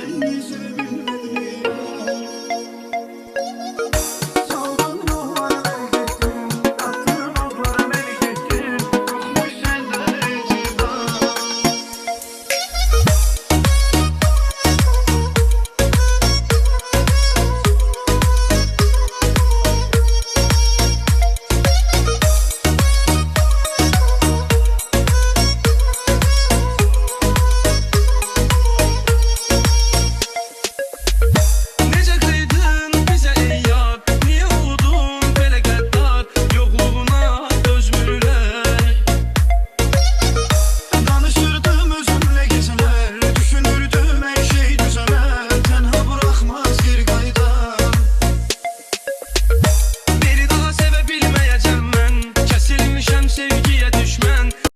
Seni sevimli 谁与既然